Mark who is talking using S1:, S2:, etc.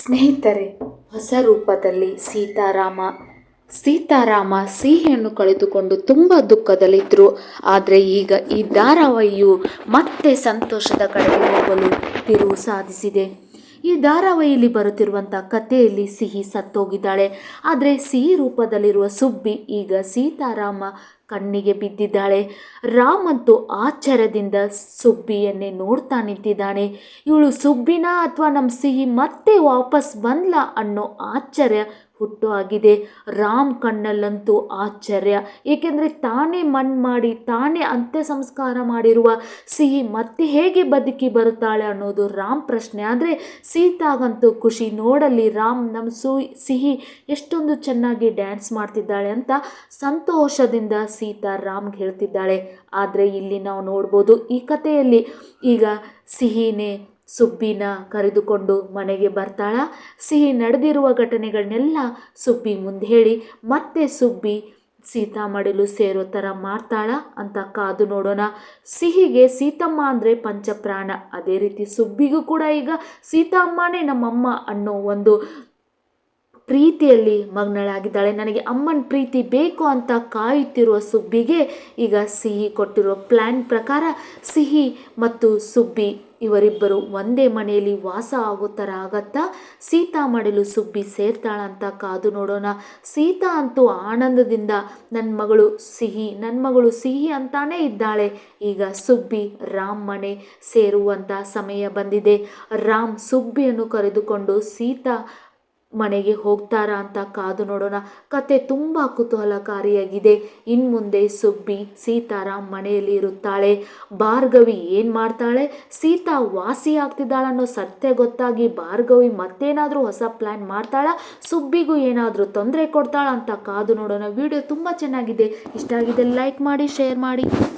S1: ಸ್ನೇಹಿತರೆ, ಹೊಸ ರೂಪದಲ್ಲಿ ಸೀತಾರಾಮ. ಸೀತಾರಾಮ ಸಿಹಿಯನ್ನು ಕಳೆದುಕೊಂಡು ತುಂಬ ದುಃಖದಲ್ಲಿದ್ದರು ಆದರೆ ಈಗ ಈ ಧಾರಾವಾಹಿಯು ಮತ್ತೆ ಸಂತೋಷದ ಕಡೆಗೆ ಹೋಗಲು ತಿರುವು ಸಾಧಿಸಿದೆ. ಈ ಧಾರಾವಾಹಿಯಲ್ಲಿ ಬರುತ್ತಿರುವಂಥ ಕಥೆಯಲ್ಲಿ ಸಿಹಿ ಸತ್ತೋಗಿದ್ದಾಳೆ. ಆದರೆ ಸಿಹಿ ರೂಪದಲ್ಲಿರುವ ಸುಬ್ಬಿ ಈಗ ಸೀತಾರಾಮ ಕಣ್ಣಿಗೆ ಬಿದ್ದಿದ್ದಾಳೆ. ರಾಮಂತೂ ಆಶ್ಚರ್ಯದಿಂದ ಸುಬ್ಬಿಯನ್ನೇ ನೋಡ್ತಾ ನಿಂತಿದ್ದಾನೆ. ಇವಳು ಸುಬ್ಬಿನ ಅಥವಾ ನಮ್ಮ ಸಿಹಿ ಮತ್ತೆ ವಾಪಸ್ ಬಂದ್ಲ ಅನ್ನೋ ಆಶ್ಚರ್ಯ ಹುಟ್ಟು ಆಗಿದೆ. ರಾಮ್ ಕಣ್ಣಲ್ಲಂತೂ ಆಶ್ಚರ್ಯ ಏಕೆಂದರೆ ತಾನೇ ಮಣ್ಣು ಮಾಡಿ, ತಾನೇ ಅಂತ್ಯ ಸಂಸ್ಕಾರ ಮಾಡಿರುವ ಸಿಹಿ ಮತ್ತೆ ಹೇಗೆ ಬದುಕಿ ಬರುತ್ತಾಳೆ ಅನ್ನೋದು ರಾಮ್ ಪ್ರಶ್ನೆ. ಆದರೆ ಸೀತಾಗಂತೂ ಖುಷಿ ನೋಡಲಿ ರಾಮ್ ನಮ್ಮ ಸು, ಸಿಹಿ ಎಷ್ಟೊಂದು ಚೆನ್ನಾಗಿ ಡ್ಯಾನ್ಸ್ ಮಾಡ್ತಿದ್ದಾಳೆ ಅಂತ ಸಂತೋಷದಿಂದ ಸೀತಾ ರಾಮ್ಗೆ ಹೇಳ್ತಿದ್ದಾಳೆ. ಆದರೆ ಇಲ್ಲಿ ನಾವು ನೋಡ್ಬೋದು ಈ ಕಥೆಯಲ್ಲಿ ಈಗ ಸಿಹಿನೇ ಸುಬ್ಬಿನ ಕರೆದುಕೊಂಡು ಮನೆಗೆ ಬರ್ತಾಳ. ಸಿಹಿ ನಡೆದಿರುವ ಘಟನೆಗಳನ್ನೆಲ್ಲ ಸುಬ್ಬಿ ಮುಂದೆ ಹೇಳಿ, ಮತ್ತೆ ಸುಬ್ಬಿ ಸೀತಾ ಮಡಿಲು ಸೇರೋ ಥರ ಮಾಡ್ತಾಳ ಅಂತ ಕಾದು ನೋಡೋಣ. ಸಿಹಿಗೆ ಸೀತಮ್ಮ ಅಂದರೆ ಪಂಚಪ್ರಾಣ. ಅದೇ ರೀತಿ ಸುಬ್ಬಿಗೂ ಕೂಡ ಈಗ ಸೀತಮ್ಮನೇ ನಮ್ಮಮ್ಮ ಅನ್ನೋ ಒಂದು ಪ್ರೀತಿಯಲ್ಲಿ ಮಗ್ನಳಾಗಿದ್ದಾಳೆ. ನನಗೆ ಅಮ್ಮನ ಪ್ರೀತಿ ಬೇಕು ಅಂತ ಕಾಯುತ್ತಿರುವ ಸುಬ್ಬಿಗೆ ಈಗ ಸಿಹಿ ಕೊಟ್ಟಿರೋ ಪ್ಲ್ಯಾನ್ ಪ್ರಕಾರ ಸಿಹಿ ಮತ್ತು ಸುಬ್ಬಿ ಇವರಿಬ್ಬರು ಒಂದೇ ಮನೆಯಲ್ಲಿ ವಾಸ ಆಗೋ ಥರ ಆಗತ್ತಾ? ಸೀತಾ ಮಾಡಲು ಸುಬ್ಬಿ ಸೇರ್ತಾಳಂತ ಕಾದು ನೋಡೋಣ. ಸೀತಾ ಅಂತೂ ಆನಂದದಿಂದ ನನ್ನ ಮಗಳು ಸಿಹಿ ನನ್ನ ಮಗಳು ಸಿಹಿ ಅಂತಾನೇ ಇದ್ದಾಳೆ. ಈಗ ಸುಬ್ಬಿ ರಾಮ್ ಮನೆ ಸೇರುವಂಥ ಸಮಯ ಬಂದಿದೆ. ರಾಮ್ ಸುಬ್ಬಿಯನ್ನು ಕರೆದುಕೊಂಡು ಸೀತಾ ಮನೆಗೆ ಹೋಗ್ತಾರಾ ಅಂತ ಕಾದು ನೋಡೋಣ. ಕತೆ ತುಂಬ ಕುತೂಹಲಕಾರಿಯಾಗಿದೆ. ಇನ್ನು ಮುಂದೆ ಸುಬ್ಬಿ ಸೀತಾರಾಮ್ ಮನೆಯಲ್ಲಿ ಇರುತ್ತಾಳೆ. ಭಾರ್ಗವಿ ಏನು ಮಾಡ್ತಾಳೆ? ಸೀತಾ ವಾಸಿ ಆಗ್ತಿದ್ದಾಳನ್ನೋ ಸತ್ಯ ಗೊತ್ತಾಗಿ ಭಾರ್ಗವಿ ಮತ್ತೇನಾದರೂ ಹೊಸ ಪ್ಲ್ಯಾನ್ ಮಾಡ್ತಾಳ? ಸುಬ್ಬಿಗೂ ಏನಾದರೂ ತೊಂದರೆ ಕೊಡ್ತಾಳ ಅಂತ ಕಾದು ನೋಡೋಣ. ವಿಡಿಯೋ ತುಂಬ ಚೆನ್ನಾಗಿದೆ. ಇಷ್ಟ ಆಗಿದೆ ಲೈಕ್ ಮಾಡಿ, ಶೇರ್ ಮಾಡಿ.